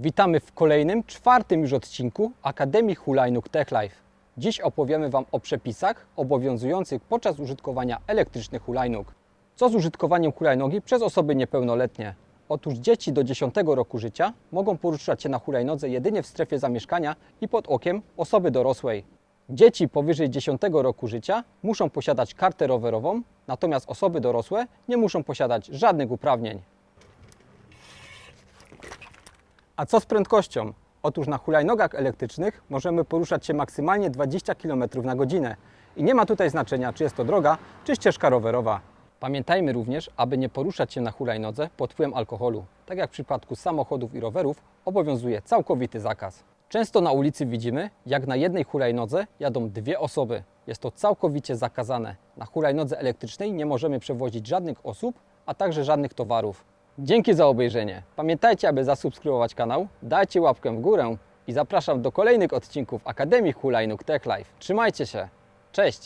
Witamy w kolejnym, czwartym już odcinku Akademii Hulajnóg Tech Life. Dziś opowiemy Wam o przepisach obowiązujących podczas użytkowania elektrycznych hulajnóg. Co z użytkowaniem hulajnogi przez osoby niepełnoletnie? Otóż dzieci do 10 roku życia mogą poruszać się na hulajnodze jedynie w strefie zamieszkania i pod okiem osoby dorosłej. Dzieci powyżej 10 roku życia muszą posiadać kartę rowerową, natomiast osoby dorosłe nie muszą posiadać żadnych uprawnień. A co z prędkością? Otóż na hulajnogach elektrycznych możemy poruszać się maksymalnie 20 km na godzinę i nie ma tutaj znaczenia, czy jest to droga, czy ścieżka rowerowa. Pamiętajmy również, aby nie poruszać się na hulajnodze pod wpływem alkoholu. Tak jak w przypadku samochodów i rowerów obowiązuje całkowity zakaz. Często na ulicy widzimy, jak na jednej hulajnodze jadą dwie osoby. Jest to całkowicie zakazane. Na hulajnodze elektrycznej nie możemy przewozić żadnych osób, a także żadnych towarów. Dzięki za obejrzenie. Pamiętajcie, aby zasubskrybować kanał, dajcie łapkę w górę i zapraszam do kolejnych odcinków Akademii Hulajnóg Tech Life. Trzymajcie się. Cześć!